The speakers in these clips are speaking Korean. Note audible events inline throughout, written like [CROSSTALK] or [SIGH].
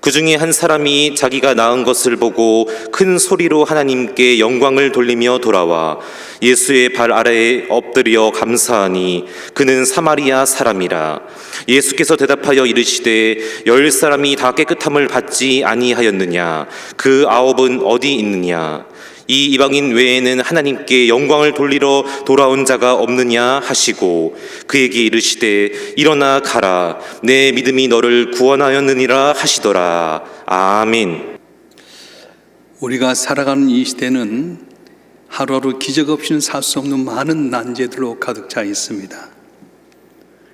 그 중에 한 사람이 자기가 낳은 것을 보고 큰 소리로 하나님께 영광을 돌리며 돌아와 예수의 발 아래에 엎드려 감사하니 그는 사마리아 사람이라. 예수께서 대답하여 이르시되 열 사람이 다 깨끗함을 받지 아니하였느냐? 그 아홉은 어디 있느냐 이 이방인 외에는 하나님께 영광을 돌리러 돌아온 자가 없느냐 하시고 그에게 이르시되 일어나 가라 내 믿음이 너를 구원하였느니라 하시더라 아멘 우리가 살아가는 이 시대는 하루하루 기적 없이는 살 수 없는 많은 난제들로 가득 차 있습니다.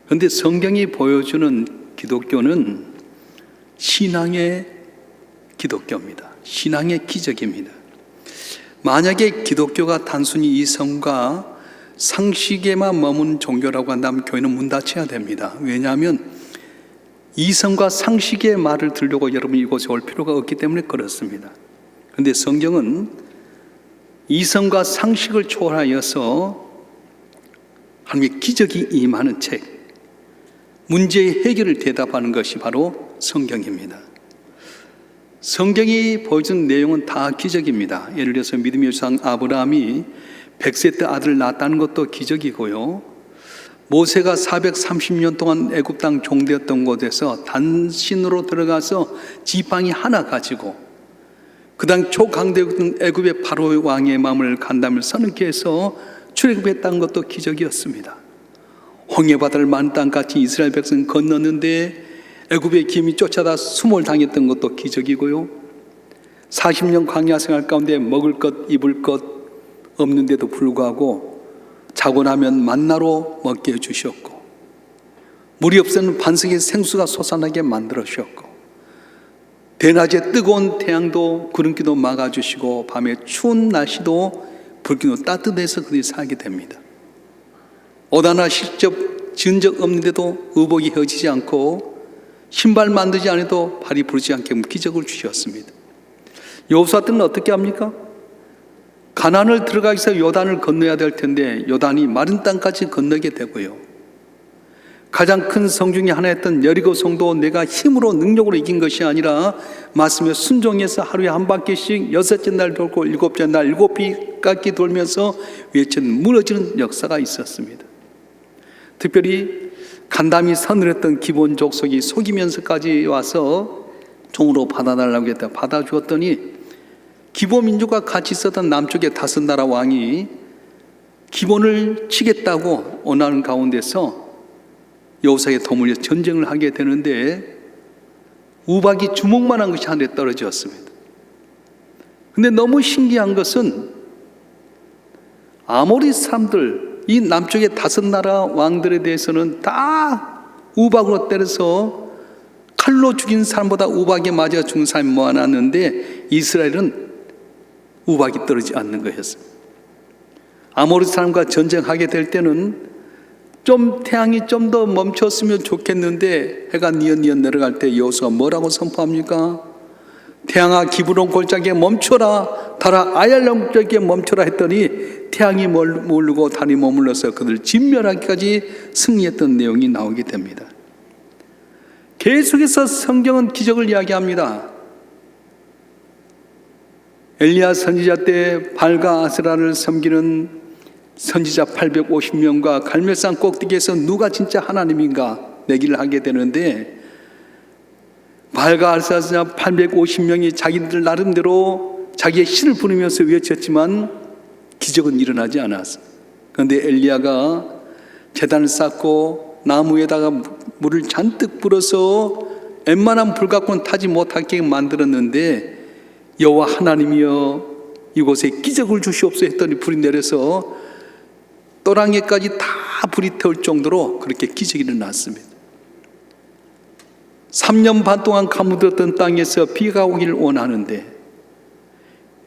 그런데 성경이 보여주는 기독교는 신앙의 기독교입니다. 신앙의 기적입니다. 만약에 기독교가 단순히 이성과 상식에만 머문 종교라고 한다면 교회는 문 닫혀야 됩니다. 왜냐하면 이성과 상식의 말을 들려고 여러분이 이곳에 올 필요가 없기 때문에 그렇습니다. 그런데 성경은 이성과 상식을 초월하여서 하나님의 기적이 임하는 책, 문제의 해결을 대답하는 것이 바로 성경입니다. 성경이 보여준 내용은 다 기적입니다. 예를 들어서 믿음의 조상 아브라함이 100세 때 아들을 낳았다는 것도 기적이고요. 모세가 430년 동안 애굽 땅 종되었던 곳에서 단신으로 들어가서 지팡이 하나 가지고 그 당 초강대였던 애굽의 바로 왕의 마음을 간담을 서는케 해서 출애굽했다는 것도 기적이었습니다. 홍해 바다를 만 땅같이 이스라엘 백성 건넜는데 애굽의 김이 쫓아다 수몰 당했던 것도 기적이고요. 40년 광야 생활 가운데 먹을 것 입을 것 없는데도 불구하고 자고 나면 만나로 먹게 해 주셨고 물이 없으면 반석에 생수가 솟아나게 만들어 주셨고 대낮에 뜨거운 태양도 구름기도 막아주시고 밤에 추운 날씨도 불기도 따뜻해서 그들이 살게 됩니다. 오다나 실적 지은 적 없는데도 의복이 헤어지지 않고 신발 만들지 않아도 발이 부르지 않게 기적을 주셨습니다. 여호수아 때는 어떻게 합니까? 가난을 들어가기 위해서 요단을 건너야 될 텐데 요단이 마른 땅까지 건너게 되고요. 가장 큰 성 중에 하나였던 여리고 성도 내가 힘으로 능력으로 이긴 것이 아니라 말씀에 순종해서 하루에 한 바퀴씩 여섯째 날 돌고 일곱째 날 일곱 바퀴 돌면서 외치는 무너지는 역사가 있었습니다. 특별히 간담이 서늘했던 기본 족속이 속이면서까지 와서 종으로 받아달라고 했다 받아주었더니 기본 민족과 같이 있었던 남쪽의 다섯 나라 왕이 기본을 치겠다고 원하는 가운데서 여호사의 도물에 전쟁을 하게 되는데 우박이 주먹만한 것이 하늘에 떨어졌습니다. 근데 너무 신기한 것은 아모리 사람들 이 남쪽의 다섯 나라 왕들에 대해서는 다 우박으로 때려서 칼로 죽인 사람보다 우박에 맞아 죽은 사람이 모아놨는데 이스라엘은 우박이 떨어지지 않는 거였습니다. 아모리 사람과 전쟁하게 될 때는 좀 태양이 좀 더 멈췄으면 좋겠는데 해가 니언니언 내려갈 때 여호수가 뭐라고 선포합니까? 태양아 기브론 골짜기에 멈춰라 달아 아얄람 골짜기에 멈춰라 했더니 태양이 모르고 달이 머물러서 그들 진멸하기까지 승리했던 내용이 나오게 됩니다. 계속해서 성경은 기적을 이야기합니다. 엘리야 선지자 때 발과 아스라를 섬기는 선지자 850명과 갈멜산 꼭대기에서 누가 진짜 하나님인가 내기를 하게 되는데 발과 아스라 850명이 자기들 나름대로 자기의 신을 부르면서 외쳤지만 기적은 일어나지 않았어. 그런데 엘리야가 재단을 쌓고 나무에다가 물을 잔뜩 불어서 웬만한 불 갖고는 타지 못하게 만들었는데 여호와 하나님이여 이곳에 기적을 주시옵소서 했더니 불이 내려서 또랑이까지 다 불이 태울 정도로 그렇게 기적이 일어났습니다. 3년 반 동안 가무들었던 땅에서 비가 오기를 원하는데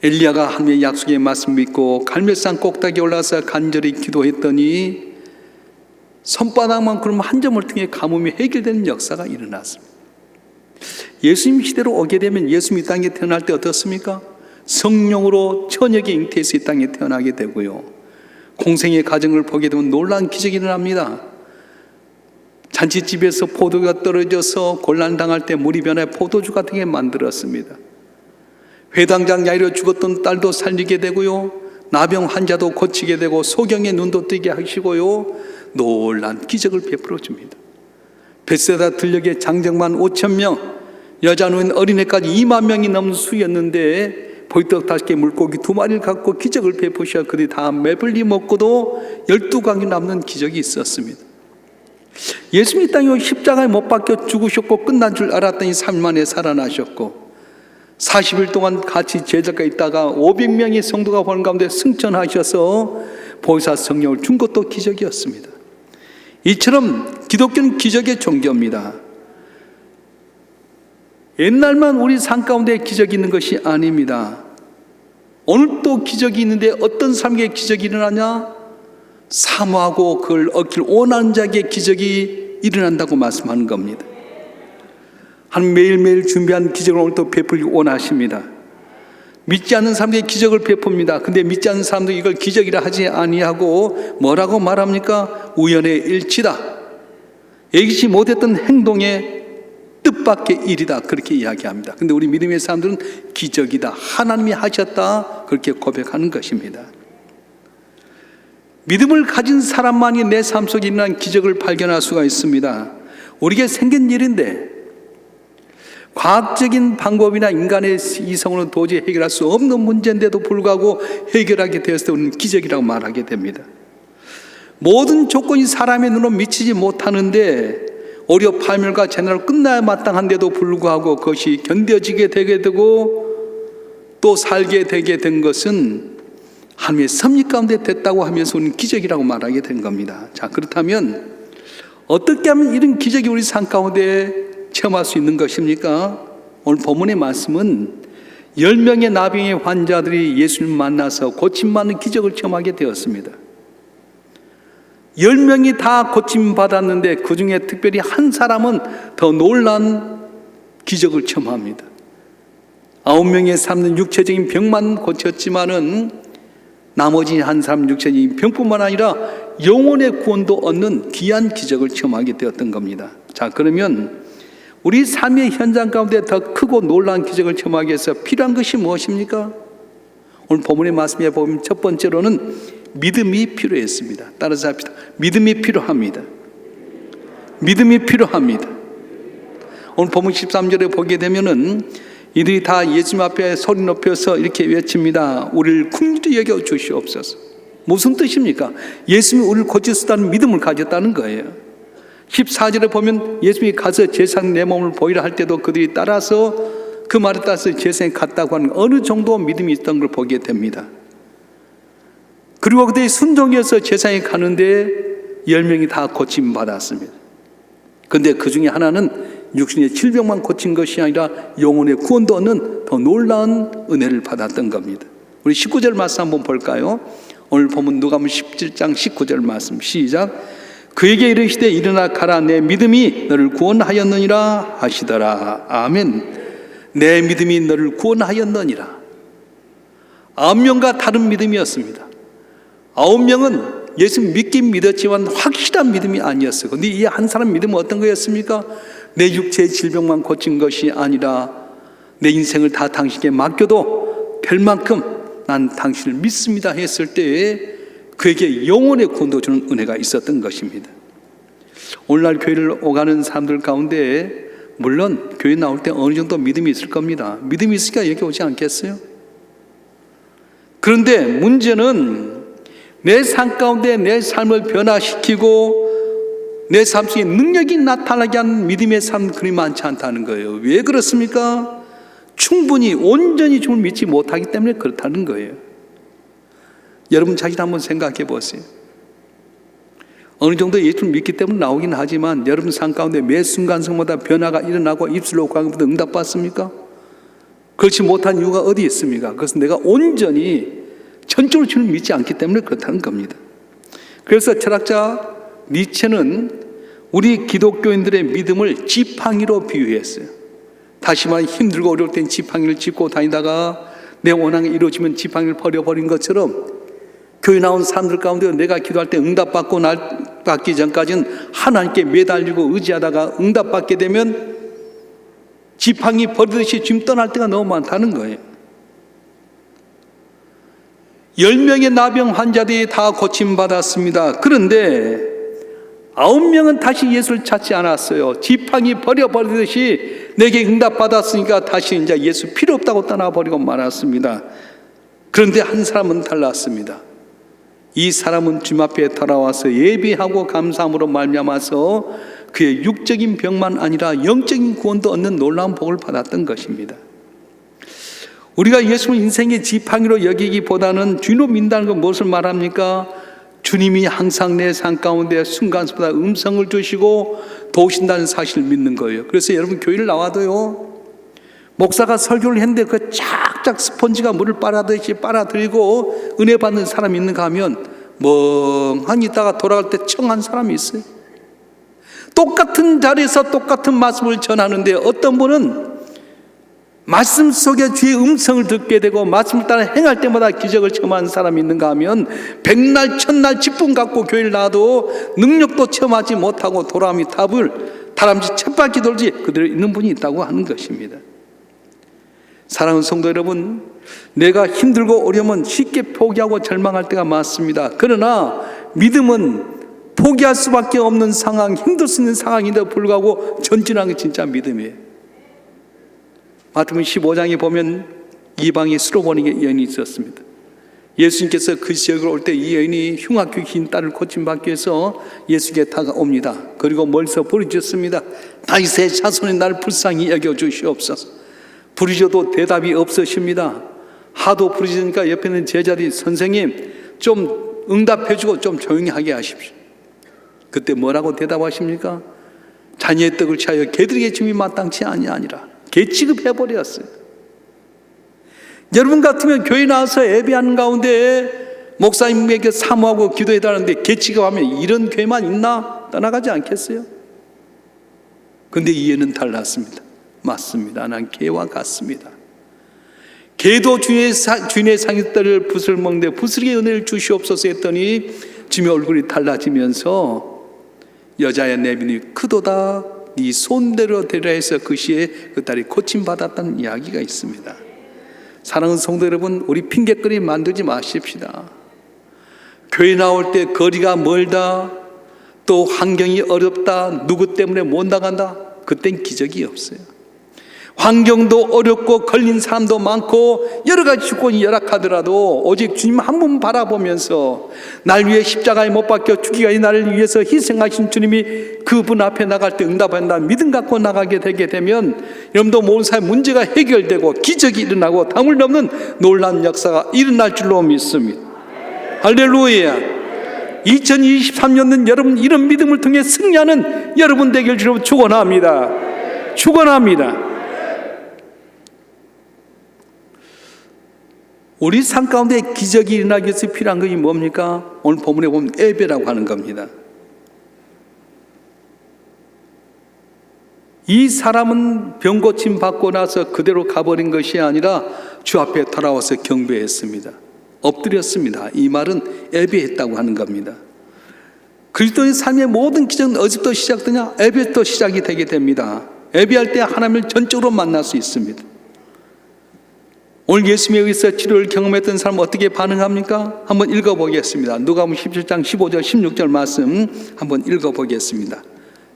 엘리야가 하나님의 약속의 말씀 믿고 갈멜산 꼭대기에 올라서 간절히 기도했더니 손바닥만 그럼 한 점을 통해 가뭄이 해결되는 역사가 일어났습니다. 예수님 시대로 오게 되면 예수님 이 땅에 태어날 때 어떻습니까? 성령으로 천역에 잉태해서 이 땅에 태어나게 되고요. 공생의 가정을 보게 되면 놀라운 기적이 일어납니다. 잔치집에서 포도가 떨어져서 곤란당할 때 물이 변해 포도주 같은 게 만들었습니다. 회당장 야이로 죽었던 딸도 살리게 되고요. 나병 환자도 고치게 되고 소경의 눈도 뜨게 하시고요. 놀란 기적을 베풀어 줍니다. 베세다 들녘에 장정만 5천 명, 여자는 어린애까지 2만 명이 넘는 수였는데 개 물고기 두 마리를 갖고 기적을 베푸셔 그들이 다 매불리 먹고도 열두 강이 남는 기적이 있었습니다. 예수님 이 땅에 십자가에 못 박혀 죽으셨고 끝난 줄 알았더니 3일 만에 살아나셨고 40일 동안 같이 제자가 있다가 500명의 성도가 보는 가운데 승천하셔서 보이사 성령을 준 것도 기적이었습니다. 이처럼 기독교는 기적의 종교입니다. 옛날만 우리 삶 가운데 기적이 있는 것이 아닙니다. 오늘 또 기적이 있는데 어떤 삶에 기적이 일어나냐? 사모하고 그걸 얻길 원하는 자에게 기적이 일어난다고 말씀하는 겁니다. 한 매일매일 준비한 기적을 오늘 또 베풀기 원하십니다. 믿지 않는 사람들이 기적을 베풉니다. 근데 믿지 않는 사람들이 이걸 기적이라 하지 아니하고 뭐라고 말합니까? 우연의 일치다. 예기치 못했던 행동의 뜻밖의 일이다. 그렇게 이야기합니다. 근데 우리 믿음의 사람들은 기적이다. 하나님이 하셨다. 그렇게 고백하는 것입니다. 믿음을 가진 사람만이 내 삶 속에 있는 기적을 발견할 수가 있습니다. 우리에게 생긴 일인데 과학적인 방법이나 인간의 이성으로는 도저히 해결할 수 없는 문제인데도 불구하고 해결하게 되었을 때 우리는 기적이라고 말하게 됩니다. 모든 조건이 사람의 눈으로 미치지 못하는데 오히려 파멸과 재난으로 끝나야 마땅한데도 불구하고 그것이 견뎌지게 되게 되고 또 살게 되게 된 것은 하나님의 섭리 가운데 됐다고 하면서 우리는 기적이라고 말하게 된 겁니다. 자, 그렇다면 어떻게 하면 이런 기적이 우리 삶 가운데 체험할 수 있는 것입니까? 오늘 본문의 말씀은 10명의 나병의 환자들이 예수님 만나서 고침 받는 기적을 체험하게 되었습니다. 10명이 다 고침 받았는데 그 중에 특별히 한 사람은 더 놀란 기적을 체험합니다. 아홉 명의 사람은 육체적인 병만 고쳤지만은 나머지 한 사람 육체적인 병뿐만 아니라 영혼의 구원도 얻는 귀한 기적을 체험하게 되었던 겁니다. 자, 그러면 우리 삶의 현장 가운데 더 크고 놀라운 기적을 체험하기 위해서 필요한 것이 무엇입니까? 오늘 본문의 말씀에 보면 첫 번째로는 믿음이 필요했습니다. 따라서 합시다. 믿음이 필요합니다. 믿음이 필요합니다. 오늘 본문 13절에 보게 되면은 이들이 다 예수님 앞에 소리 높여서 이렇게 외칩니다. 우리를 긍휼히 여겨 주시옵소서. 무슨 뜻입니까? 예수님이 우리를 고치셨다는 믿음을 가졌다는 거예요. 14절에 보면 예수님이 가서 제상 내 몸을 보이라 할 때도 그들이 따라서 그 말에 따라서 제상에 갔다고 하는 어느 정도 믿음이 있던 걸 보게 됩니다. 그리고 그들이 순종해서 제상에 가는데 열 명이 다 고침 받았습니다. 근데 그 중에 하나는 육신의 질병만 고친 것이 아니라 영혼의 구원도 얻는 더 놀라운 은혜를 받았던 겁니다. 우리 19절 말씀 한번 볼까요? 오늘 보면 누가복음 17장 19절 말씀 시작. 그에게 이르시되 일어나 가라 내 믿음이 너를 구원하였느니라 하시더라. 아멘. 내 믿음이 너를 구원하였느니라. 아홉 명과 다른 믿음이었습니다. 아홉 명은 예수 믿긴 믿었지만 확실한 믿음이 아니었어요. 근데 이 한 사람 믿음은 어떤 거였습니까? 내 육체의 질병만 고친 것이 아니라 내 인생을 다 당신께 맡겨도 될 만큼 난 당신을 믿습니다 했을 때에 그에게 영혼의 구원도 주는 은혜가 있었던 것입니다. 오늘날 교회를 오가는 사람들 가운데 물론 교회 나올 때 어느 정도 믿음이 있을 겁니다. 믿음이 있으니까 여기 오지 않겠어요? 그런데 문제는 내 삶 가운데 내 삶을 변화시키고 내 삶 속에 능력이 나타나게 하는 믿음의 삶 그리 많지 않다는 거예요. 왜 그렇습니까? 충분히 온전히 주를 믿지 못하기 때문에 그렇다는 거예요. 여러분 자신 한번 생각해 보세요. 어느 정도 예수를 믿기 때문에 나오긴 하지만 여러분 삶 가운데 매 순간성마다 변화가 일어나고 입술로 광부터 응답받습니까? 그렇지 못한 이유가 어디 있습니까? 그것은 내가 온전히 전적으로 주를 믿지 않기 때문에 그렇다는 겁니다. 그래서 철학자 니체는 우리 기독교인들의 믿음을 지팡이로 비유했어요. 다시 말해 힘들고 어려울 땐 지팡이를 짚고 다니다가 내 원앙이 이루어지면 지팡이를 버려버린 것처럼 교회 나온 사람들 가운데 내가 기도할 때 응답받고 날 받기 전까지는 하나님께 매달리고 의지하다가 응답받게 되면 지팡이 버리듯이 지금 떠날 때가 너무 많다는 거예요. 열 명의 나병 환자들이 다 고침받았습니다. 그런데 아홉 명은 다시 예수를 찾지 않았어요. 지팡이 버려버리듯이 내게 응답받았으니까 다시 이제 예수 필요 없다고 떠나버리고 말았습니다. 그런데 한 사람은 달랐습니다. 이 사람은 주님 앞에 돌아와서 예비하고 감사함으로 말미암아서 그의 육적인 병만 아니라 영적인 구원도 얻는 놀라운 복을 받았던 것입니다. 우리가 예수를 인생의 지팡이로 여기기보다는 주로 민다는 건 무엇을 말합니까? 주님이 항상 내 삶 가운데 순간순간 음성을 주시고 도우신다는 사실을 믿는 거예요. 그래서 여러분 교회를 나와도요. 목사가 설교를 했는데 그 쫙쫙 스펀지가 물을 빨아들이시 빨아들이고 은혜 받는 사람이 있는가 하면 멍하니 있다가 돌아갈 때 청한 사람이 있어요. 똑같은 자리에서 똑같은 말씀을 전하는데 어떤 분은 말씀 속에 주의 음성을 듣게 되고 말씀을 따라 행할 때마다 기적을 체험하는 사람이 있는가 하면 백날 천날 직분 갖고 교회를 나와도 능력도 체험하지 못하고 도람이 답을 다람쥐 쳇바퀴 돌지 그대로 있는 분이 있다고 하는 것입니다. 사랑하는 성도 여러분, 내가 힘들고 어려우면 쉽게 포기하고 절망할 때가 많습니다. 그러나 믿음은 포기할 수밖에 없는 상황, 힘들 수 있는 상황인데도 불구하고 전진하는 게 진짜 믿음이에요. 마태복음 15장에 보면 이방의 수로보니게 여인이 있었습니다. 예수님께서 그 지역으로 올때 이 여인이 흉악기 긴 딸을 고침받기 위해서 예수께 다가옵니다. 그리고 멀리서 부르짖습니다. 다윗의 자손이 나를 불쌍히 여겨 주시옵소서. 부르짖어도 대답이 없으십니다. 하도 부르짖으니까 옆에 있는 제자들이 선생님 좀 응답해주고 좀 조용히 하게 하십시오. 그때 뭐라고 대답하십니까? 자녀의 떡을 취하여 개들에게 짐이 마땅치 아니하니라. 개 취급해버렸어요. 여러분 같으면 교회 나와서 예배하는 가운데 목사님에게 사모하고 기도해달라는데 개 취급하면 이런 교회만 있나? 떠나가지 않겠어요? 근데 이해는 달랐습니다. 맞습니다. 난 개와 같습니다. 개도 주의 사, 주인의 상의들을 붓을 먹는데 붓으게 은혜를 주시옵소서 했더니 주님의 얼굴이 달라지면서 여자의 내빈이 크도다 네 손대로 되라 해서 그 시에 그 딸이 고침받았다는 이야기가 있습니다. 사랑하는 성도 여러분, 우리 핑계거리 만들지 마십시다. 교회 나올 때 거리가 멀다, 또 환경이 어렵다, 누구 때문에 못 나간다, 그땐 기적이 없어요. 환경도 어렵고 걸린 사람도 많고 여러 가지 조건이 열악하더라도 오직 주님 한 분 바라보면서 날 위해 십자가에 못 박혀 죽기까지 나를 위해서 희생하신 주님이 그분 앞에 나갈 때 응답한다 믿음 갖고 나가게 되게 되면 여러분도 모든 사회 문제가 해결되고 기적이 일어나고 담을 넘는 놀라운 역사가 일어날 줄로 믿습니다. 할렐루야. 2023년은 여러분 이런 믿음을 통해 승리하는 여러분 되길 주로 축원합니다. 축원합니다. 우리 삶 가운데 기적이 일어나기 위해서 필요한 것이 뭡니까? 오늘 본문에 보면 예배라고 하는 겁니다. 이 사람은 병 고침 받고 나서 그대로 가버린 것이 아니라 주 앞에 돌아와서 경배했습니다. 엎드렸습니다. 이 말은 예배했다고 하는 겁니다. 그리스도의 삶의 모든 기적은 어디부터 시작되냐? 예배부터 시작이 되게 됩니다. 예배할 때 하나님을 전적으로 만날 수 있습니다. 오늘 예수님에 의해서 치료를 경험했던 사람 어떻게 반응합니까? 한번 읽어보겠습니다. 누가복음 17장 15절 16절 말씀 한번 읽어보겠습니다.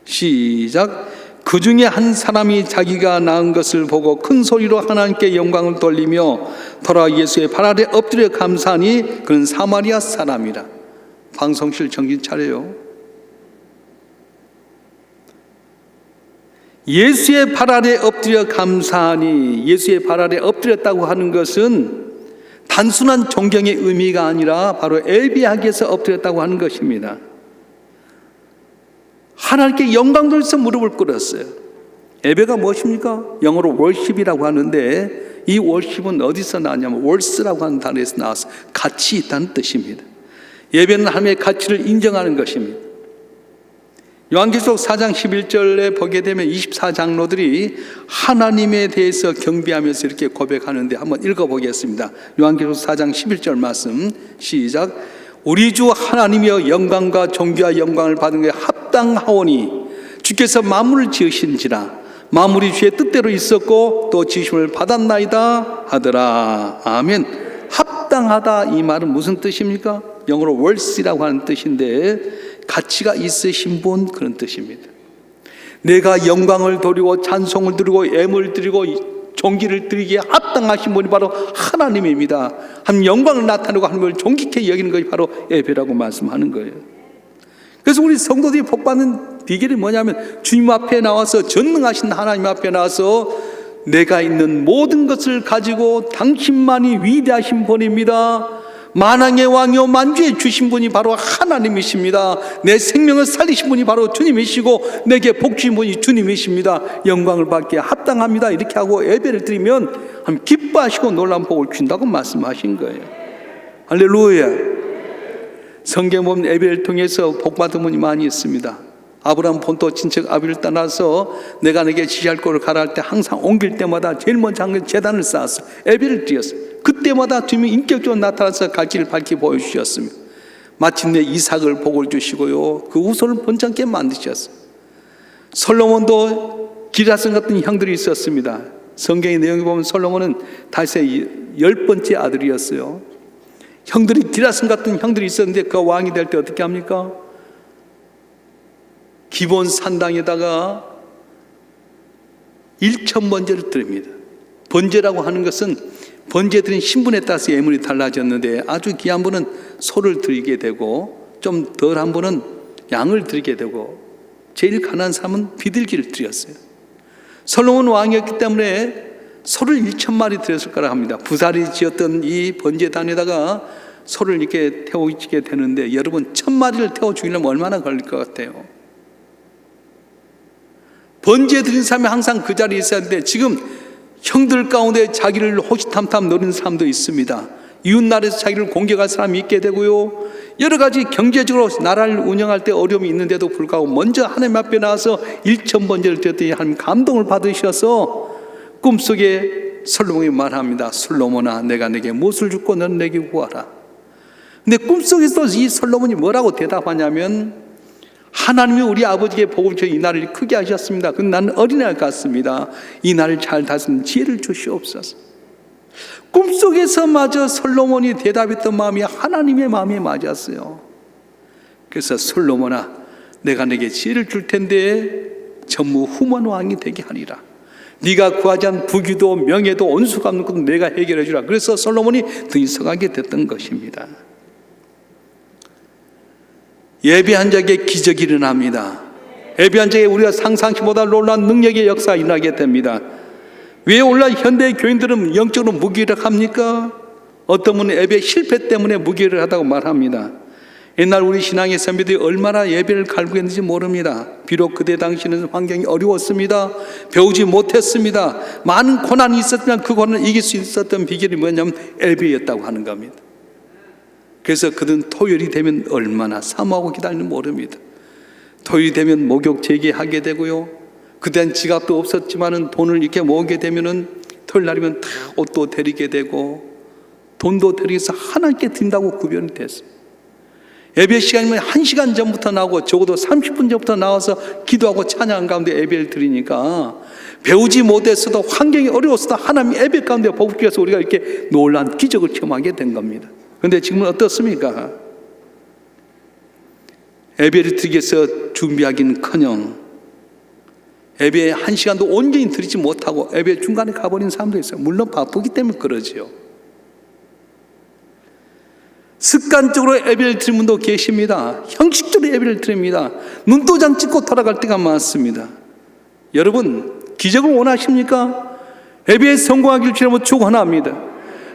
시작. 그 중에 한 사람이 자기가 낳은 것을 보고 큰 소리로 하나님께 영광을 돌리며 돌아 예수의 발 아래 엎드려 감사하니 그는 사마리아 사람이라. 방송실 정신 차려요. 예수의 발 아래 엎드려 감사하니 예수의 발 아래 엎드렸다고 하는 것은 단순한 존경의 의미가 아니라 바로 위해서 엎드렸다고 하는 것입니다. 하나님께 영광 돌려서 무릎을 꿇었어요. 예배가 무엇입니까? 영어로 월십이라고 하는데 이 월십은 어디서 나왔냐면 월스라고 하는 단어에서 나와서 가치 있다는 뜻입니다. 예배는 하나님의 가치를 인정하는 것입니다. 요한계시록 4장 11절에 보게 되면 24장로들이 하나님에 대해서 경배하면서 이렇게 고백하는데 한번 읽어보겠습니다. 요한계시록 4장 11절 말씀 시작. 우리 주 하나님이여 영광과 존귀와 영광을 받은 것에 합당하오니 주께서 만물을 지으신지라 만물이 주의 뜻대로 있었고 또 지심을 받았나이다 하더라. 아멘. 합당하다 이 말은 무슨 뜻입니까? 영어로 worth이라고 하는 뜻인데 가치가 있으신 분 그런 뜻입니다. 내가 영광을 돌리고 찬송을 드리고 애물 드리고 존귀를 드리기에 합당하신 분이 바로 하나님입니다. 한 영광을 나타내고 하나님을 존귀케 여기는 것이 바로 예배라고 말씀하는 거예요. 그래서 우리 성도들이 복받는 비결이 뭐냐면 주님 앞에 나와서 전능하신 하나님 앞에 나와서 내가 있는 모든 것을 가지고 당신만이 위대하신 분입니다. 만왕의 왕이요 만주의 주신 분이 바로 하나님이십니다. 내 생명을 살리신 분이 바로 주님이시고 내게 복 주신 분이 주님이십니다. 영광을 받기에 합당합니다. 이렇게 하고 예배를 드리면 하나님 기뻐하시고 놀라운 복을 준다고 말씀하신 거예요. 할렐루야. 성경 보면 예배를 통해서 복 받은 분이 많이 있습니다. 아브라함 본토 친척 아비를 떠나서 내가 내게 지시할 곳을 가라 할 때 항상 옮길 때마다 제일 먼저 한 건 재단을 쌓았어. 예배를 드렸어. 그때마다 주님이 인격적으로 나타나서 갈 길을 밝히 보여주셨습니다. 마침내 이삭을 복을 주시고요. 그 후손을 번창케 만드셨어요. 솔로몬도 기라성 같은 형들이 있었습니다. 성경의 내용을 보면 솔로몬은 다윗의 열 번째 아들이었어요. 형들이 기라성 같은 형들이 있었는데 그 왕이 될 때 어떻게 합니까? 기본 산당에다가 일천 번제를 드립니다. 번제라고 하는 것은 번제 드린 신분에 따라서 예물이 달라졌는데 아주 귀한 분은 소를 드리게 되고 좀 덜 한 분은 양을 드리게 되고 제일 가난한 사람은 비둘기를 드렸어요. 솔로몬 왕이었기 때문에 소를 1천 마리 드렸을 거라 합니다. 부살이 지었던 이 번제단에다가 소를 이렇게 태워지게 되는데 여러분 천 마리를 태워 죽이려면 얼마나 걸릴 것 같아요? 번제 드린 사람이 항상 그 자리에 있어야 하는데 지금 형들 가운데 자기를 호시탐탐 노리는 사람도 있습니다. 이웃나라에서 자기를 공격할 사람이 있게 되고요. 여러 가지 경제적으로 나라를 운영할 때 어려움이 있는데도 불구하고 먼저 하나님 앞에 나와서 일천 번제를 드렸더니 하나님 감동을 받으셔서 꿈속에 솔로몬이 말합니다. 솔로몬아 내가 내게 무엇을 주고 너는 내게 구하라. 근데 꿈속에서 이 솔로몬이 뭐라고 대답하냐면 하나님이 우리 아버지에게 복을 주어 이 날을 크게 하셨습니다. 그 나는 어린아이 같습니다. 이 날을 잘 다스리는 지혜를 주시옵소서. 꿈속에서마저 솔로몬이 대답했던 마음이 하나님의 마음에 맞았어요. 그래서 솔로몬아, 내가 내게 지혜를 줄 텐데 전무 후만 왕이 되게 하리라. 네가 구하지 않은 부귀도 명예도 없는 것도 내가 해결해 주라. 그래서 솔로몬이 등이 서가게 됐던 것입니다. 예배한 자에게 기적이 일어납니다. 예배한 자에게 우리가 상상치 못할 놀라운 능력의 역사가 일어나게 됩니다. 왜 오늘날 현대 교인들은 영적으로 무기력합니까? 어떤 분은 예배 실패 때문에 무기력을 하다고 말합니다. 옛날 우리 신앙의 선배들이 얼마나 예배를 갈구했는지 모릅니다. 비록 그때 당시는 환경이 어려웠습니다. 배우지 못했습니다. 많은 고난이 있었지만 그 고난을 이길 수 있었던 비결이 뭐냐면 예배였다고 하는 겁니다. 그래서 그는 토요일이 되면 얼마나 사모하고 기다리는 모릅니다. 토요일이 되면 목욕 재개하게 되고요. 그땐 지갑도 없었지만은 돈을 이렇게 모으게 되면은 토요일 날이면 다 옷도 데리게 되고 돈도 데리게서 하나님께 드린다고 구별이 됐어요. 예배 시간이면 한 시간 전부터 나오고 적어도 30분 전부터 나와서 기도하고 찬양 가운데 예배를 드리니까 배우지 못했어도 환경이 어려웠어도 하나님 예배 가운데 복주해서 우리가 이렇게 놀란 기적을 체험하게 된 겁니다. 그런데 지금은 어떻습니까? 예배를 드리기 위해서 준비하기는 커녕 예배 한 시간도 온전히 드리지 못하고 예배 중간에 가버린 사람도 있어요. 물론 바쁘기 때문에 그러지요. 습관적으로 예배를 드리는 분도 계십니다. 형식적으로 예배를 드립니다. 눈도장 찍고 돌아갈 때가 많습니다. 여러분, 기적을 원하십니까? 예배에 성공하기를 주님으로 축원합니다.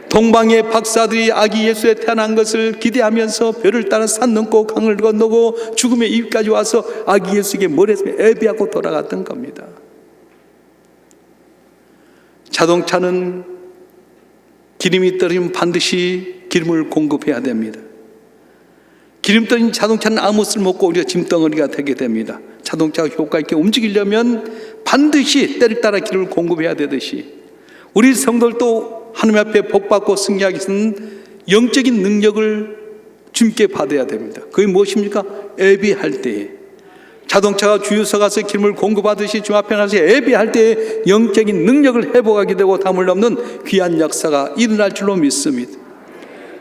동방의 박사들이 아기 예수에 태어난 것을 기대하면서 별을 따라 산 넘고 강을 건너고 죽음의 입까지 와서 아기 예수에게 머리에서 예배하고 돌아갔던 겁니다. 자동차는 기름이 떨어지면 반드시 기름을 공급해야 됩니다. 기름 떨어진 자동차는 아무 쓸모 없고 오히려 짐덩어리가 되게 됩니다. 자동차가 효과 있게 움직이려면 반드시 때를 따라 기름을 공급해야 되듯이 우리 성도들도 하나님 앞에 복받고 승리하기 위해서는 영적인 능력을 주님께 받아야 됩니다. 그게 무엇입니까? 예비할 때에 자동차가 주유소 가서 기름을 공급하듯이 주 앞에 가서 예배할 때 영적인 능력을 회복하게 되고 담을 넘는 귀한 역사가 일어날 줄로 믿습니다.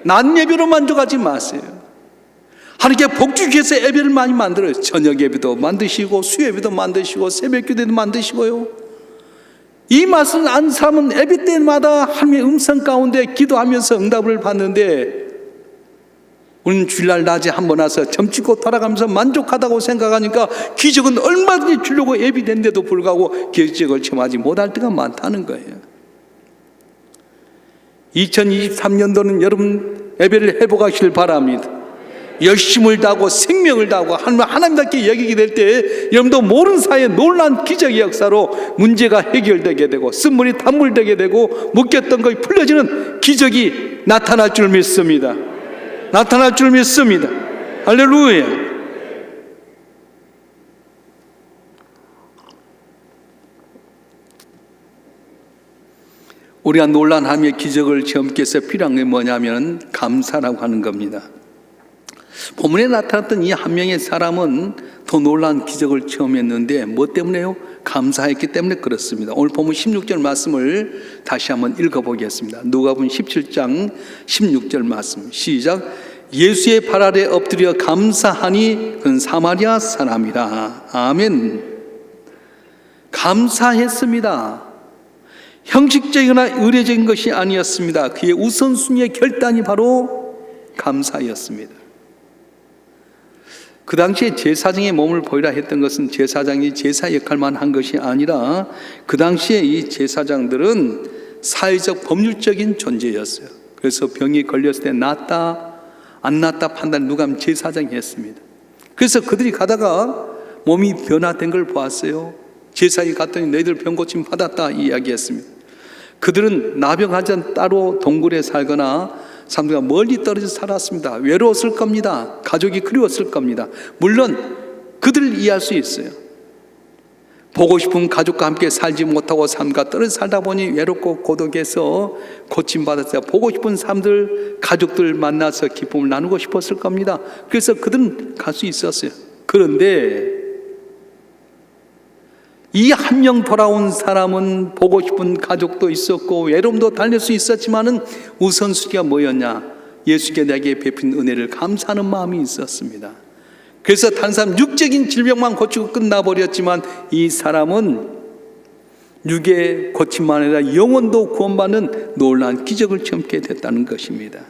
난 예배로 만족하지 마세요. 하나님께 복주기 위해서 예배를 많이 만들어요. 저녁 예배도 만드시고 수 예배도 만드시고 새벽 기도도 만드시고요. 이 맛을 안 사람은 예배 때마다 하나님의 음성 가운데 기도하면서 응답을 받는데 우리는 주일날 낮에 한 번 와서 점찍고 돌아가면서 만족하다고 생각하니까 기적은 얼마든지 주려고 예비된데도 불구하고 기적을 체험하지 못할 때가 많다는 거예요. 2023년도는 여러분 예배를 회복하시길 바랍니다. 열심을 다하고 생명을 다하고 하나님 하나님답게 여기게 될 때 여러분도 모르는 사이에 놀란 기적의 역사로 문제가 해결되게 되고 쓴물이 단물되게 되고 묶였던 것이 풀려지는 기적이 나타날 줄 믿습니다. 나타날 줄 믿습니다. 할렐루야. 우리가 놀란 하나님의 기적을 위해서 필요한 게 뭐냐면 감사라고 하는 겁니다. 본문에 나타났던 이 한 명의 사람은 더 놀란 기적을 체험했는데 뭐 때문에요? 감사했기 때문에 그렇습니다. 오늘 본문 16절 말씀을 다시 한번 읽어보겠습니다. 누가복음 17장 16절 말씀 시작. 예수의 발 아래 엎드려 감사하니 그는 사마리아 사람이라. 아멘. 감사했습니다. 형식적이거나 의례적인 것이 아니었습니다. 그의 우선순위의 결단이 바로 감사였습니다. 그 당시에 제사장의 몸을 보이라 했던 것은 제사장이 제사 역할만 한 것이 아니라 그 당시에 이 제사장들은 사회적 법률적인 존재였어요. 그래서 병이 걸렸을 때 낫다 안 낫다 판단 누가 하면 제사장이 했습니다. 그래서 그들이 가다가 몸이 변화된 걸 보았어요. 제사에 갔더니 너희들 병 고침 받았다 이야기했습니다. 그들은 나병하자 따로 동굴에 살거나 사람들과 멀리 떨어져 살았습니다. 외로웠을 겁니다. 가족이 그리웠을 겁니다. 물론 그들을 이해할 수 있어요. 보고 싶은 가족과 함께 살지 못하고 삶과 떨어져 살다 보니 외롭고 고독해서 고침받았어요. 보고 싶은 사람들, 가족들 만나서 기쁨을 나누고 싶었을 겁니다. 그래서 그들은 갈 수 있었어요. 그런데 이 한 명 돌아온 사람은 보고 싶은 가족도 있었고 외로움도 달랠 수 있었지만은 우선순위가 뭐였냐? 예수께 내게 베푼 은혜를 감사하는 마음이 있었습니다. 그래서 단 사람 육적인 질병만 고치고 끝나버렸지만 이 사람은 육의 고침만 아니라 영혼도 구원받는 놀라운 기적을 체험게 됐다는 것입니다.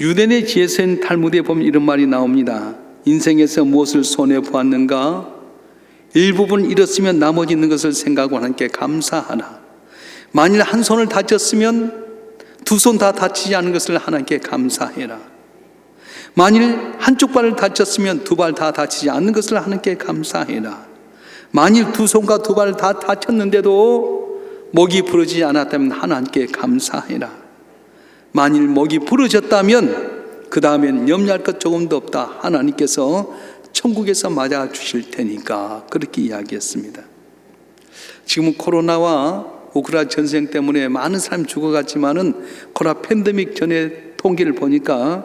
유대인의 지혜서인 탈무드에 보면 이런 말이 나옵니다. 인생에서 무엇을 손해 보았는가? 일부분 잃었으면 나머지 있는 것을 생각하고 하나님께 감사하나. 만일 한 손을 다쳤으면 두 손 다 다치지 않은 것을 하나님께 감사해라. 만일 한쪽 발을 다쳤으면 두 발 다 다치지 않는 것을 하나님께 감사해라. 만일 두 손과 두 발 다 다쳤는데도 목이 부러지지 않았다면 하나님께 감사해라. 만일 목이 부러졌다면 그 다음엔 염려할 것 조금도 없다. 하나님께서 천국에서 맞아 주실 테니까 그렇게 이야기했습니다. 지금 코로나와 우크라 전쟁 때문에 많은 사람이 죽어갔지만은 코로나 팬데믹 전에 통계를 보니까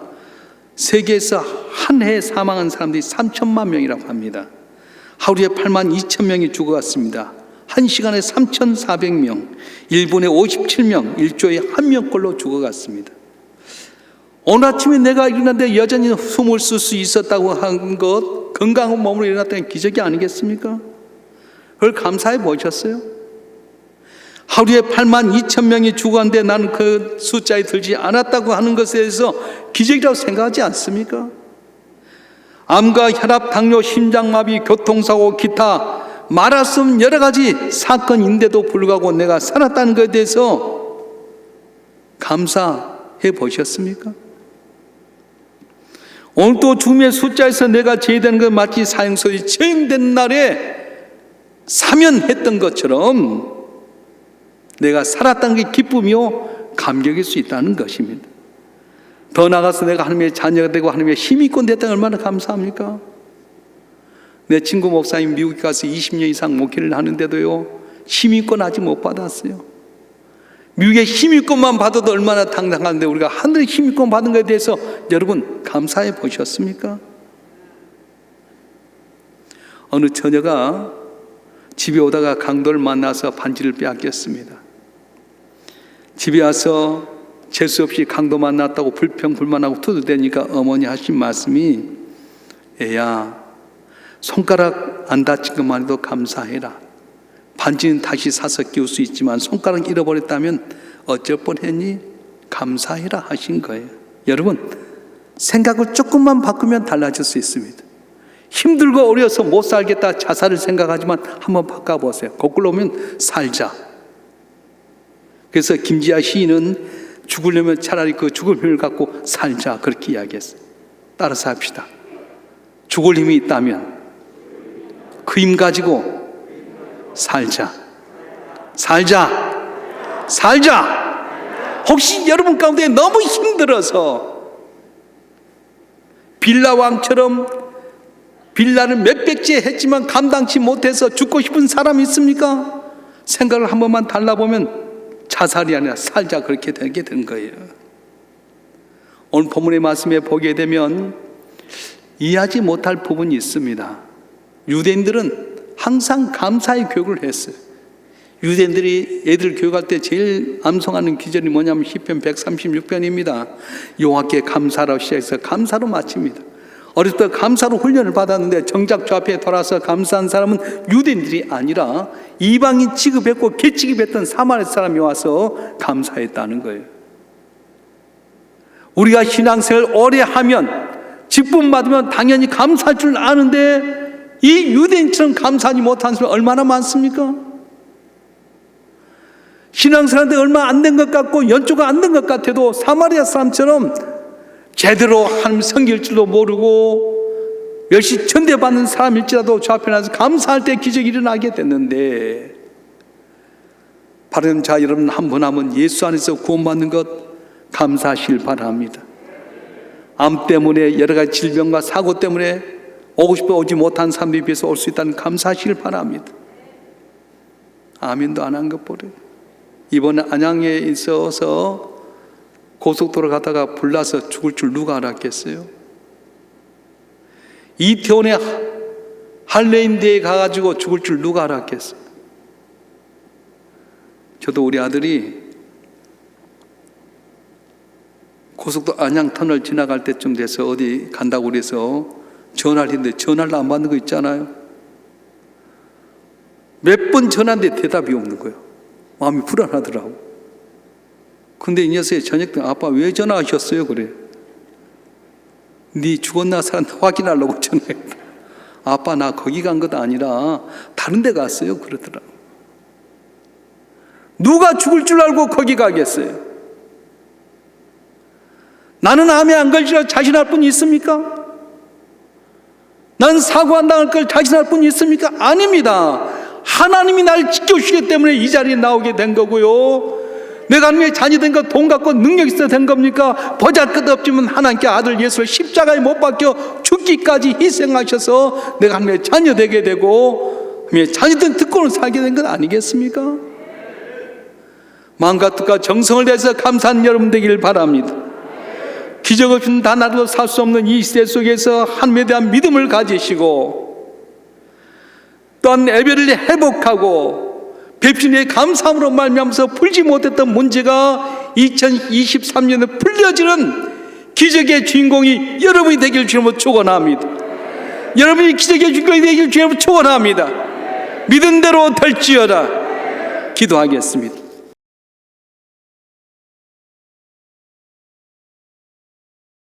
세계에서 한 해 사망한 사람들이 3천만 명이라고 합니다. 하루에 8만 2천 명이 죽어갔습니다. 한 시간에 3,400명, 1분에 57명, 1조에 한 명꼴로 죽어갔습니다. 오늘 아침에 내가 일어났는데 여전히 숨을 쓸수 있었다고 한 것, 건강한 몸으로 일어났다는 기적이 아니겠습니까? 그걸 감사해 보셨어요? 하루에 8만 2천 명이 죽었는데 나는 그 숫자에 들지 않았다고 하는 것에 대해서 기적이라고 생각하지 않습니까? 암과 혈압, 당뇨, 심장마비, 교통사고, 기타 말할 수 여러 가지 사건인데도 불구하고 내가 살았다는 것에 대해서 감사해 보셨습니까? 오늘 또 죽음의 숫자에서 내가 제외되는 것 마치 사형소리 처형된 날에 사면했던 것처럼 내가 살았다는 게 기쁨이요 감격일 수 있다는 것입니다. 더 나아가서 내가 하나님의 자녀가 되고 하나님의 힘있고 됐다는 얼마나 감사합니까? 내 친구 목사님 미국에 가서 20년 이상 목회를 하는데도요 힘있권 아직 못 받았어요. 미국의 힘있권만 받아도 얼마나 당당한데 우리가 하늘의 힘있권 받은 것에 대해서 여러분 감사해 보셨습니까? 어느 처녀가 집에 오다가 강도를 만나서 반지를 빼앗겼습니다. 집에 와서 재수 없이 강도 만났다고 불평 불만하고 투덜대니까 어머니 하신 말씀이 애야 손가락 안 다친 것만 해도 감사해라. 반지는 다시 사서 끼울 수 있지만 손가락 잃어버렸다면 어쩔 뻔했니? 감사해라 하신 거예요. 여러분 생각을 조금만 바꾸면 달라질 수 있습니다. 힘들고 어려서 못 살겠다 자살을 생각하지만 한번 바꿔보세요. 거꾸로 오면 살자. 그래서 김지아 시인은 죽으려면 차라리 그 죽을 힘을 갖고 살자 그렇게 이야기했어요. 따라서 합시다. 죽을 힘이 있다면 그 힘 가지고 살자. 살자. 살자. 혹시 여러분 가운데 너무 힘들어서 빌라 왕처럼 빌라를 몇백째 했지만 감당치 못해서 죽고 싶은 사람 있습니까? 생각을 한 번만 달라보면 자살이 아니라 살자 그렇게 되게 된 거예요. 오늘 본문의 말씀에 보게 되면 이해하지 못할 부분이 있습니다. 유대인들은 항상 감사의 교육을 했어요. 유대인들이 애들 교육할 때 제일 암송하는 기절이 뭐냐면 시편 136편입니다. 여호와께 감사로 시작해서 감사로 마칩니다. 어렸을 때 감사로 훈련을 받았는데 정작 저 앞에 돌아서 감사한 사람은 유대인들이 아니라 이방인 취급했고 개취급했던 사마리 사람이 와서 감사했다는 거예요. 우리가 신앙생활 오래 하면 직분 받으면 당연히 감사할 줄 아는데 이 유대인처럼 감사하지 못한 사람이 얼마나 많습니까? 신앙생활한테 얼마 안 된 것 같고 연초가 안 된 것 같아도 사마리아 사람처럼 제대로 하나님 섬길 줄도 모르고 멸시 천대받는 사람일지라도 나서 감사할 때 기적이 일어나게 됐는데 바른 자 여러분 한 분 한 분 예수 안에서 구원받는 것 감사하시길 바랍니다. 암 때문에 여러 가지 질병과 사고 때문에 오고 싶어 오지 못한 사람들에 비해서 올 수 있다는 감사하시길 바랍니다. 아멘도 안 한 것 보래. 이번에 안양에 있어서 고속도로 가다가 불나서 죽을 줄 누가 알았겠어요? 이태원에 할레인대에 가가지고 죽을 줄 누가 알았겠어요? 저도 우리 아들이 고속도로 안양 터널 지나갈 때쯤 돼서 어디 간다고 그래서 전화를 했는데 전화를 안 받는 거 있잖아요. 몇 번 전화했는데 대답이 없는 거예요. 마음이 불안하더라고. 근데 이 녀석이 저녁 때 아빠 왜 전화하셨어요? 그래. 네 죽었나 살았나 확인하려고 [LAUGHS] 전화했다. 아빠 나 거기 간 것도 아니라 다른 데 갔어요. 그러더라고. 누가 죽을 줄 알고 거기 가겠어요? 나는 암에 안 걸리라 자신할 분 있습니까? 난 사고 안 당할 걸 자신할 분 있습니까? 아닙니다. 하나님이 날 지켜주시기 때문에 이 자리에 나오게 된 거고요. 내가 하나님의 자녀 된거 돈 갖고 능력 있어 된 겁니까? 보잘 것 없지만 하나님께 아들 예수를 십자가에 못 박혀 죽기까지 희생하셔서 내가 하나님의 자녀 되게 되고 하나님의 자녀된 특권을 살게 된것 아니겠습니까? 마음과 뜻과 정성을 다해서 감사한 여러분 되기를 바랍니다. 기적 없이는 단 하루도 살 수 없는 이 시대 속에서 하나님에 대한 믿음을 가지시고 또한 예배를 회복하고 배신의 감사함으로 말미암아서 풀지 못했던 문제가 2023년에 풀려지는 기적의 주인공이 여러분이 되길 주님으로 축원합니다. 여러분이 기적의 주인공이 되길 주님으로 축원합니다. 믿은 대로 될지어다. 기도하겠습니다.